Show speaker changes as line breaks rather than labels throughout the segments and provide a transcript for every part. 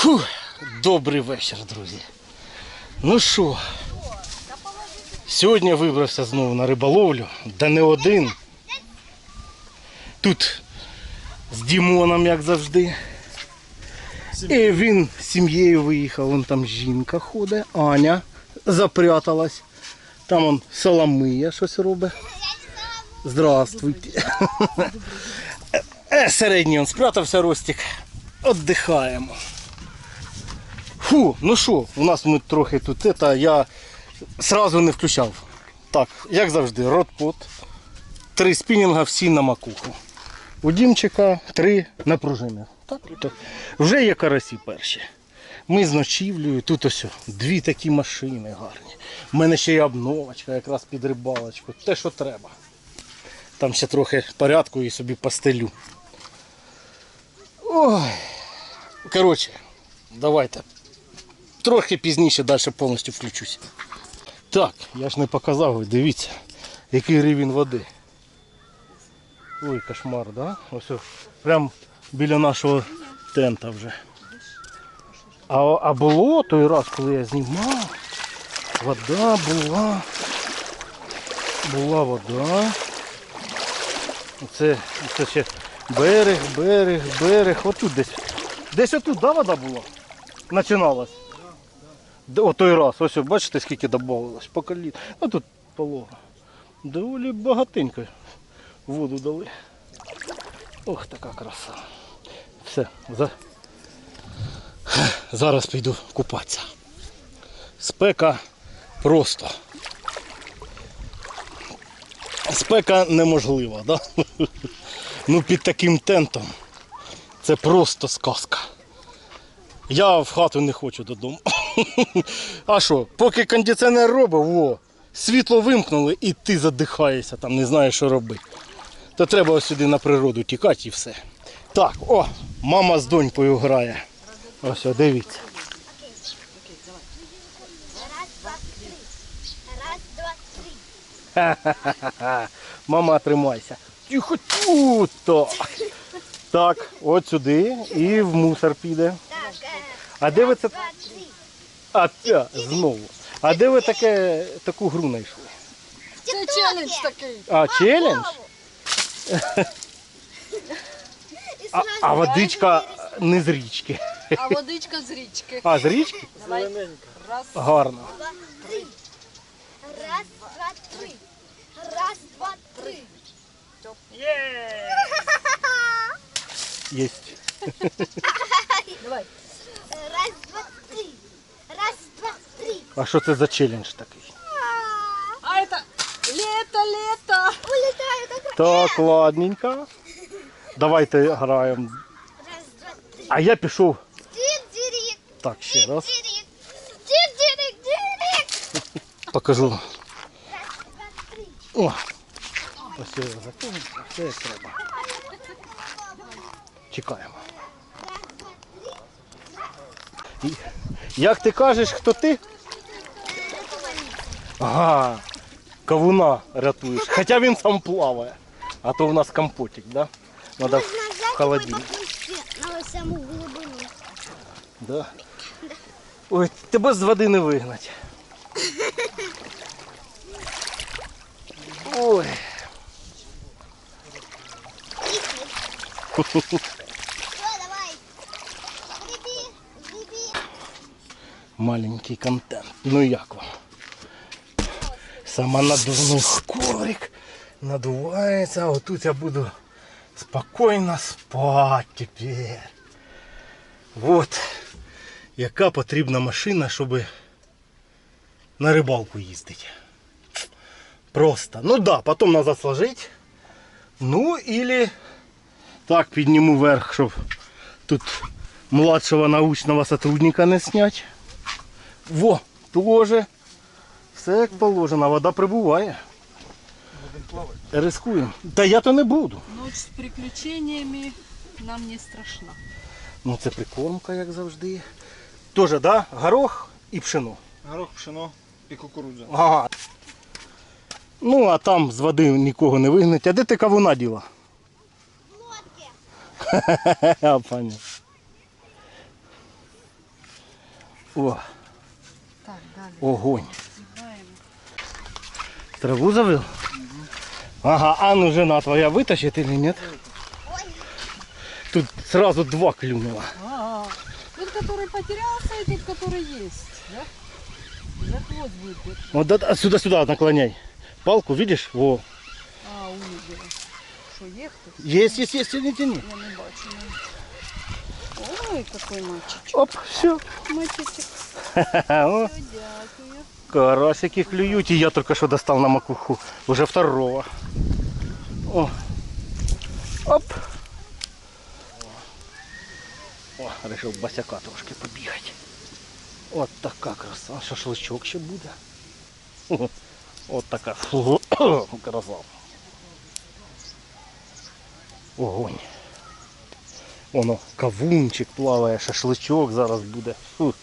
Фу, добрий вечір, друзі. Ну що, сьогодні вибрався знову на риболовлю, да не один. Тут з Дімоном, як завжди. І він з сім'єю виїхав, вон там жінка ходить, Аня запряталась. Там он Соломия щось робить. Здравствуйте. Е, Середній он спрятався Ростик. Отдихаємо. Фу, ну що, у нас ми трохи тут это, я сразу не включав. Так, як завжди, ротпот. Три спінінга всі на макуху. У Дімчика три на пружини. Так, так. Вже є карасі перші. Ми з ночівлею, тут ось дві такі машини гарні. У мене ще є обновочка якраз під рибалочку. Те, що треба. Там ще трохи порядку і собі постелю. Ой. Коротше, давайте. Трохи пізніше далі повністю включусь. Так, я ж не показав, дивіться, який рівень води. Ой, кошмар, да? Ось прям біля нашого тента вже. А, а було той раз, коли я знімав, вода була. Була вода. Це, це ще берег, берег, берег. Отут десь. Десь отут, да, вода була? Починалась. О той раз, ось бачите, скільки додавалось, по коліт. Ну тут полого. Доволі багатенько воду дали. Ох, така краса. Все, за... зараз піду купатися. Спека просто. Спека неможлива, да? Ну під таким тентом це просто сказка. Я в хату не хочу додому. А що, поки кондиціонер робив, во, світло вимкнули і ти задихаєшся, там не знаєш, що робити. То треба ось сюди на природу тікати і все. Так, о, мама з донькою грає. Ось, о, дивіться. Ха-ха-ха. Мама, тримайся. Тихо, тут. Так. Так, от сюди і в мусор піде.
Е,
А де ви це. А, ця, знову. А де ви таке, таку гру знайшли?
Це челендж такий.
А, челендж? А, а водичка не з річки.
А водичка з річки.
А, з річки?
Давай. Раз.
Гарно.
два, три. Раз, два, три. Раз, два, три.
Єсть.
Давай.
Раз, два, три. Раз, два, три.
А що це за челендж такий?
А это лето, лето.
Улетаю так.
Так, ладненько. Давайте граємо. А я пішов. Так, ще раз. Покажу.
Раз, два, три.
О! Ось я закинув, все як треба. Чекаємо. І- Як ти кажеш, хто ти? Ага, кавуна рятуєш. Хоча він сам плаває. А то у нас компотик, да? Надо в холодильник.
На саму глибину.
Да. Ой, тебе з води не вигнать. Ой.
Все, давай. Гриби, гриби.
Маленький контент. Ну як вам? Самонадувний коврик надувається, а отут я буду спокійно спати тепер. Вот яка потрібна машина, щоб на рибалку їздити. Просто. Ну да, потом назад сложить. Ну или так підніму вверх, щоб тут младшего научного сотрудника не снять. Во, тоже. Все як положено, вода прибуває. Рискуємо. Та я то не буду.
Ночь з приключеннями нам не страшна.
Ну це прикормка, як завжди. Тоже, да? Горох і пшено.
Горох, пшено і кукурудза.
Ага. Ну, а там з води нікого не вигнать. А де ти кавуна діла?
Лодки.
А, понятно. О,
Так, далее.
огонь. Траву завел? Ага, а ну жена твоя вытащит или нет? Тут сразу два клюнуло.
А, Тут, который потерялся, и тут, который есть. Да? Будет.
Вот да- сюда-сюда наклоняй. Палку, видишь? Во.
А, увидела. Є хтось?
Есть, есть, есть, тяни, тяни.
Я не бачу. Ой, какой мальчик.
Оп, все.
Мальчик. Все, дякую.
карасики клюют. И я только что достал на макуху. Уже второго. О. Оп. О, решив басяка трошки побігати. От така краса. Шашличок ще буде. От така краса. Огонь. Воно кавунчик плаває, шашличок зараз буде. Фу.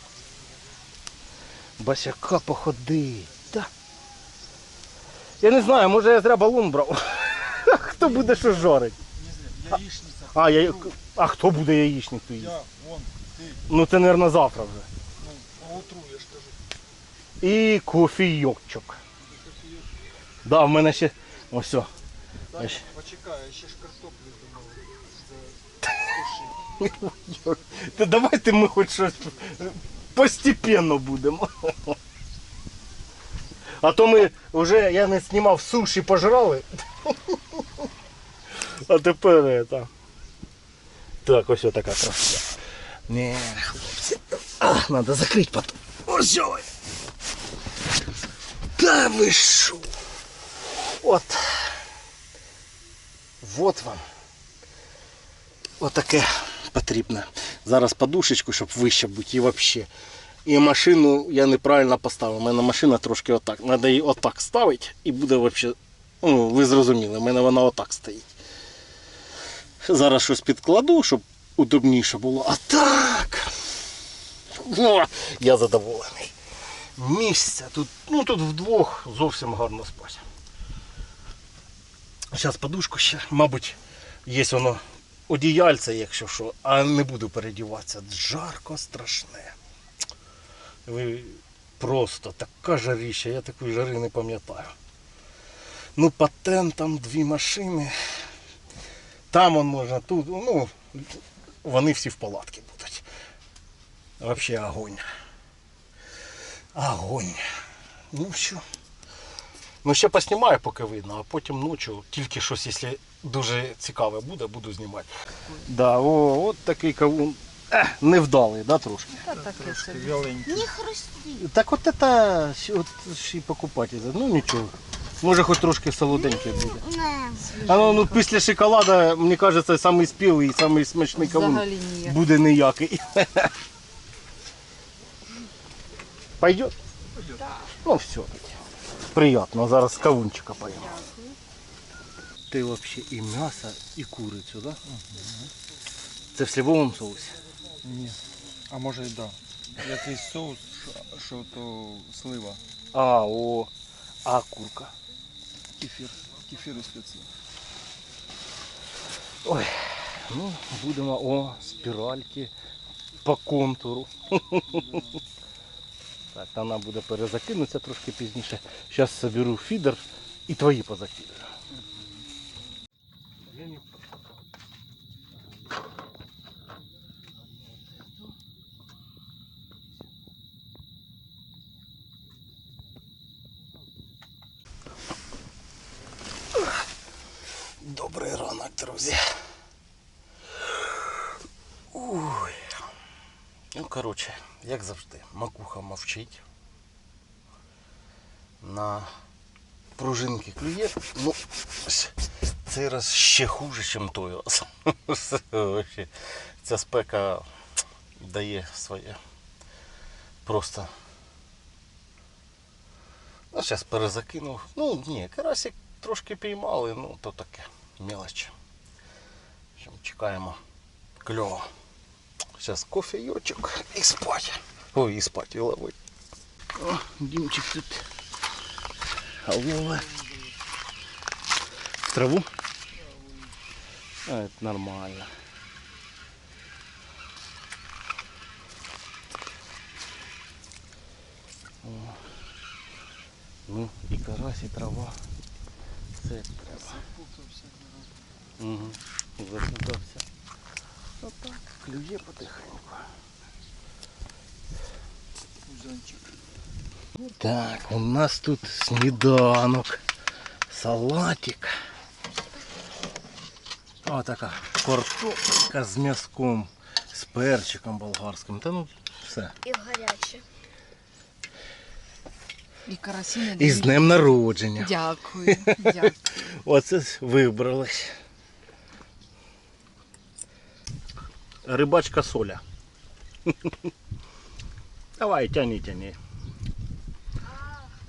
Басяка походить. Да. Я не знаю, може я зря балон брав. Хто буде що жарить?
Яичница.
А, я... а хто буде яєчник то?
Я, вон, ты,
Ну це, мабуть, завтра вже.
ну, утру я ж кажу.
І кофійочок. Да, в мене ще. Ось.
почекай, я ще ж
Та давайте ми хоч щось постепенно будемо. А то ми вже я не знімав суші пожрали. А тепер це. Так, ось така краса. Не, хлопці. А, надо закрити потім. Ось. Та ви що? От. Вот вам. Отаке потрібно. Зараз подушечку, щоб вище бути і взагалі. І машину я неправильно поставив. У мене машина трошки отак. Треба її отак ставити і буде взагалі. Ну, ви зрозуміли, у мене вона отак стоїть. Зараз щось підкладу, щоб удобніше було. А так. О, я задоволений. Місця тут, ну тут вдвох зовсім гарно спати. Зараз подушку ще, мабуть, є воно одіяльце, якщо що, а не буду передіватися. Жарко страшне. Ви просто така жаріща, я такої жари не пам'ятаю. Ну, патент, там дві машини. Там он можна, тут, ну, вони всі в палатки будуть. Взагалі огонь. Огонь. Ну що. Ну ще поснімаю, поки видно, а потім ночі тільки щось, якщо дуже цікаве буде, буду знімати. Да, о, от такий кавун. Е, невдалий, да, трошки.
Та таке собі.
Не хрусти.
Так от це от, ще й покупати. Ну нічого. Може хоч трошки солоденький буде.
Не.
А ну, ну після шоколада, мені кажеться, самий спілий і самий смачний кавун
Взагалі ніяк.
буде ніякий. Пойдет? Ну все тоді. Приятно, зараз з кавунчика поїмо. Ти взагалі і м'ясо, і курицю, да? Це в сливовому соусі.
Ні. А може і да. Якийсь соус, що- що то слива.
А, о, а курка.
Кефір. Кефір і спеції.
Ой, ну, будемо о, спіральки по контуру. Так, вона буде перезакинутися трошки пізніше. Зараз соберу фідер і твої позакидаю. Добрий ранок, друзі. Ой. Ну, коротше, як завжди, макуха мовчить. На пружинки клює. Ну, цей раз ще хуже, ніж той. Ця спека дає своє. Просто. Ну, зараз перезакинув. Ну, ні, карасик трошки піймали, ну то таке. Мелоч. В чекаємо. Кльово. Сейчас кофеечек и спать. Ой, и спать, и ловить. О, Димчик тут. Алова. В траву? А, это нормально. О. Ну, и карась, и трава. Все это
трава.
Угу. Запутался. Отак, клює потихеньку. Так, у нас тут сніданок, салатик. О, така картопелька з м'язком, з перчиком болгарським. Та ну все.
І гаряче.
І карасини.
І з днем народження.
Дякую, дякую.
Оце вибрались. Рибачка соля. Давай, тяни, тяни.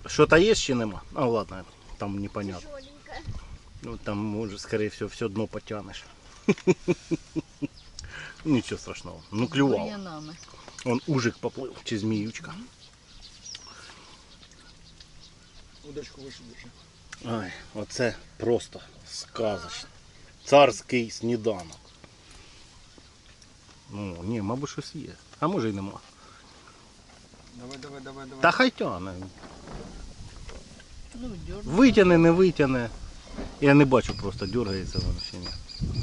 Що-то є чи нема? А ладно, там непонятно.
Жоленька.
Ну там може, скорее всего, все дно потянеш. Нічого страшного. Ну клював.
Бур'янами.
Он ужик поплив чи зміючка.
Удочку вище держи.
Ай, оце просто сказочно. Царський сніданок. Ну, ні, мабуть, щось є. А може й нема.
Давай, давай, давай, давай.
Та хай тяне.
Ну, дьорну.
Витяне, не витяне. Я не бачу, просто дергається воно ще ні.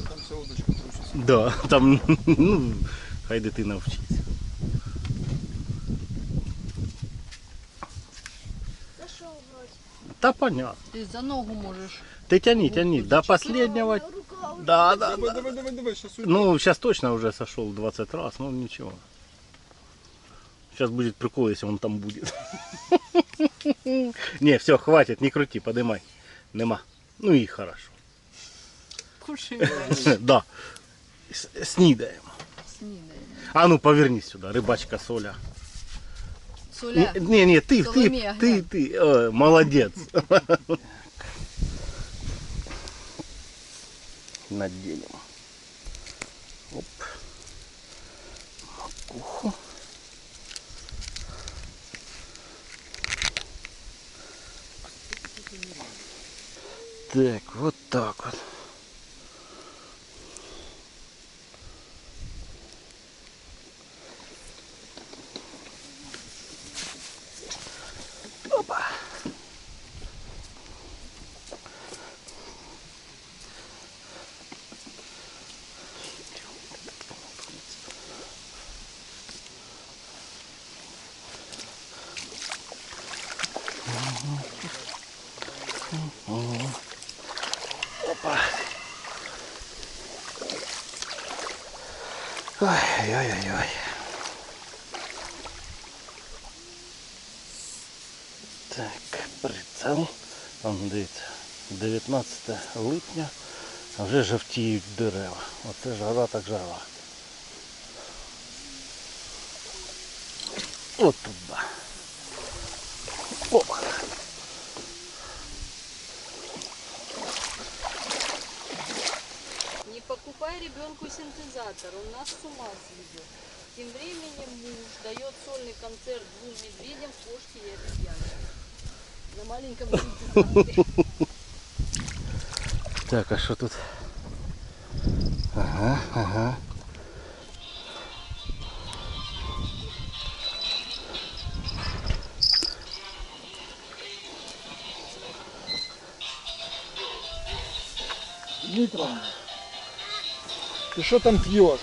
Там вся удочка труситься.
Да, там, ну, хай дитина вчиться.
Зашел вроде.
Та понятно.
Ти за ногу можеш.
Ты тяни, тяни. До последнего.
Рука уже.
Да, да,
Давай,
да.
давай, давай, давай, сейчас
Ну, сейчас точно уже сошел 20 раз, ну ничего. Сейчас будет прикол, если он там будет. Не, все, хватит, не крути, подымай. Нема. Ну и хорошо.
Кушай,
Да. С- Снідаємо.
снідаємо.
А ну повернись сюда, рыбачка Соля.
Соля,
Не, не, не, ты, ты,
Соломея,
ты,
глянь.
ты, э, молодец. Наденем. Оп. Макуху. Так, вот так вот. Ой-ой-ой-ой. Так, прицел. Вон дивіться, 19 липня, а вже жовтіють дерева. Оце жара так жара. От туди.
Синтезатор, он нас с ума сведет. Тем временем муж дает сольный концерт двум медведям, кошке и обезьяне. На маленьком.
Так, а що тут? Ага, ага.
Дмитро, ты что там пьешь?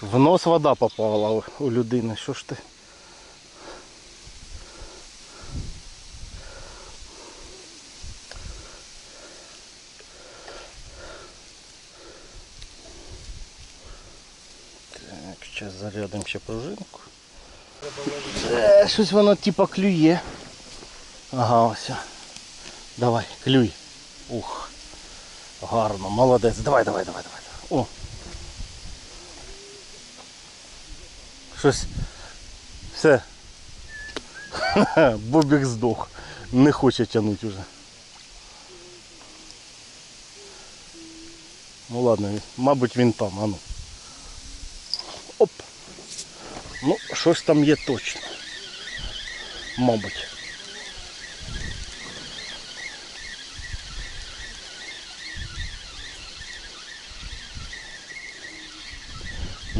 В нос вода попала у- людини. Що ж ти? Так, зараз зарядимо ще пружинку. Е, щось воно типа клює. Ага, ось. Давай, клюй. Ух. Гарно, молодець. Давай, давай, давай, давай. О. Щось. Все. Бобік здох. Не хоче тягнути вже. Ну ладно, мабуть він там, а ну. Оп. Ну, щось там є точно. Мабуть.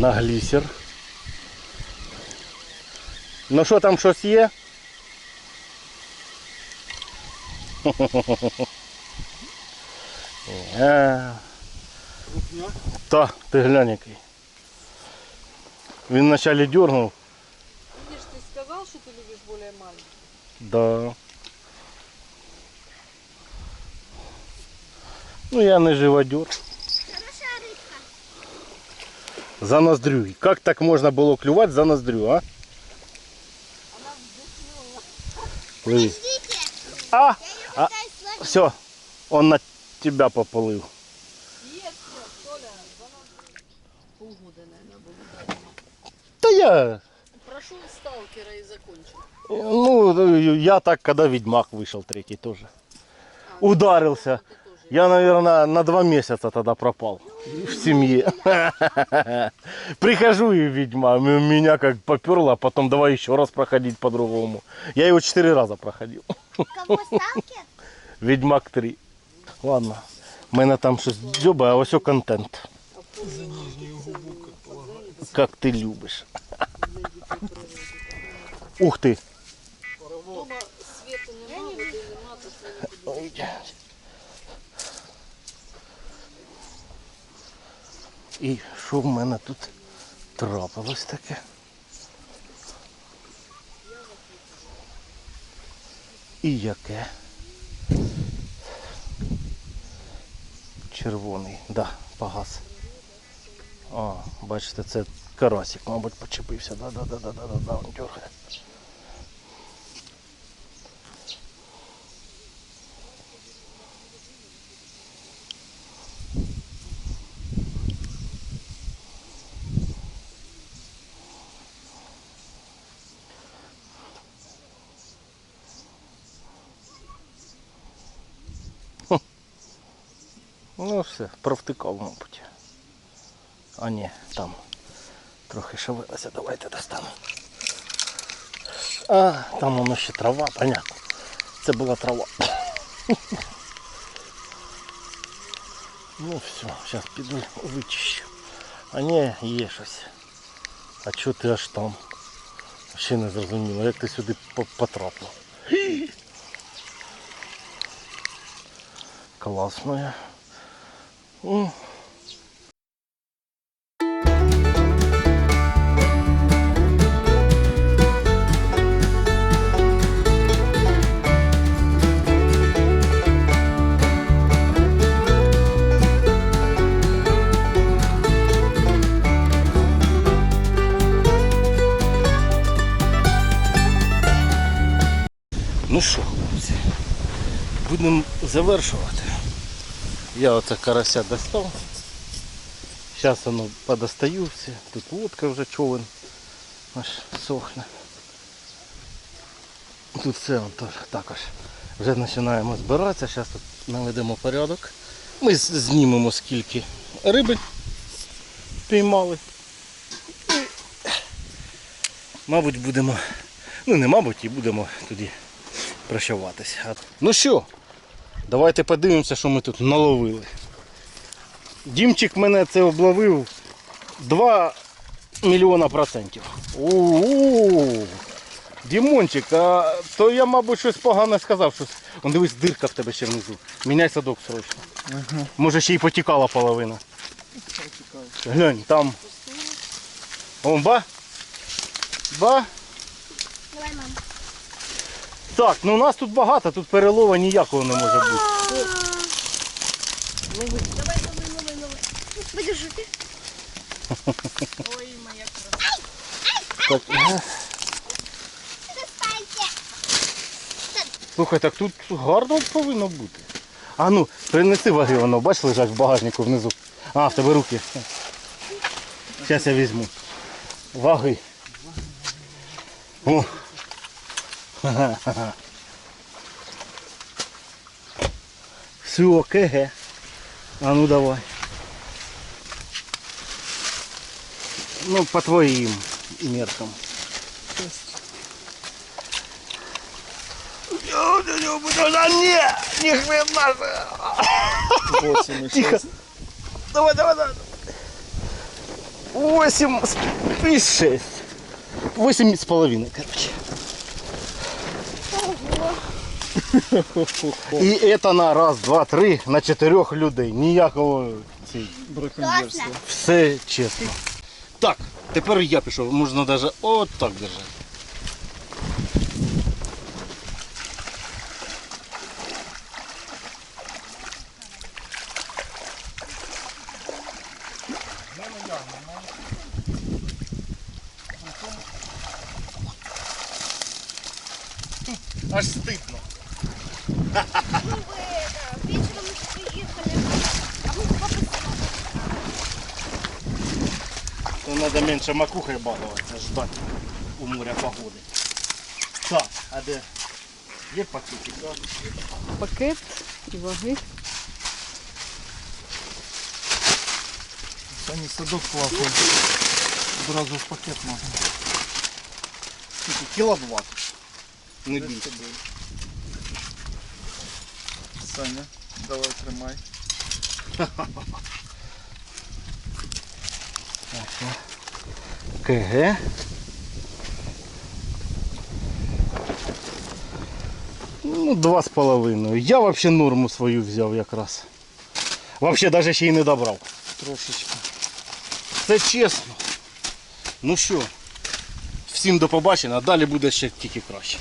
На глісер. Ну що там щось є? Е,
Крупняк.
Та, ти глянь який. Він вначале дернув.
Видишь, ты сказал, что ты любишь более маленький.
Да. Ну я не живодер. за ноздрю. Как так можно было клювать за ноздрю, а? Лови. А, а, все, он на тебя поплыл. Да я...
Прошел сталкера и закончил.
Ну, я так, когда Ведьмак вышел третий тоже. А,
Ударился. Ну,
я, наверное, на два месяца тогда пропал в семье. Прихожу и ведьма, меня как поперло, а потом давай еще раз проходить по-другому. Я его четыре раза проходил. Ведьмак 3. Ладно. Мене там щось дзьоба, а ось о контент.
Как полагается.
Как ти любиш. Ух ти. І що в мене тут трапилось таке? І яке? Червоний, да, погас. А, бачите, це карасик, мабуть, почепився. Да, да, да, да, да, да, да, він дергає. Ну все, провтикав, мабуть. А ні, там трохи шевелиться, давайте достану. А, там воно ще трава, понятно. Це була трава. Ну все, зараз піду вичищу. А ні, є щось. А чого ти аж там? Ще не зрозуміло, як ти сюди потрапив. Класно М. Ну що, хлопці, будемо завершувати. Я оце карася достав. Зараз воно подостаю все. Тут лодка вже човен аж сохне. Тут все теж також. Вже починаємо збиратися. Зараз тут наведемо порядок. Ми знімемо скільки риби піймали. І, мабуть, будемо. Ну не мабуть, і будемо тоді прощаватися. Ну що, давайте подивимося, що ми тут наловили. Дімчик мене це обловив 2 мільйона процентів. У-у-у. Дімончик, а то я, мабуть, щось погане сказав. Щось... Он дивись, дирка в тебе ще внизу. Міняй садок срочно.
Ага.
Може ще й потікала половина. Глянь, там. Вон, ба. Ба.
Давай, мам.
Так, ну у нас тут багато, тут перелова ніякого не може бути.
Давай, давай, давай, давай. Подержи ты.
Ой, моя краса.
Так, слухай, так тут гарно повинно бути. А ну, принеси ваги, воно, бач, лежать в багажнику внизу. А, в тебе руки. Зараз я візьму. Ваги. О. Все, КГ. А ну давай. Ну, по твоим меркам. Да не, ни хрена же.
8
Тихо. Давай, давай, давай. Восемь и шесть. 8 з половиною, короче. І це на раз, два, три, на чотирьох людей. Ніякого цей.
Браконьєрство.
Все чесно. Так, тепер я пішов. Можна навіть от так держати. Аж стидно. Менше макухой балуватися, ждати у моря погоди. Так, а де? Є пакетик, так?
Пакет і ваги.
Сані садок класний. Одразу в пакет можна.
Скільки? Кіло 20. Не більше.
Саня, давай тримай.
КГ. Ну, два з половиною. Я взагалі норму свою взяв якраз. Взагалі навіть ще й не добрав.
Трошечки.
Це чесно. Ну що, всім до побачення, а далі буде ще тільки краще.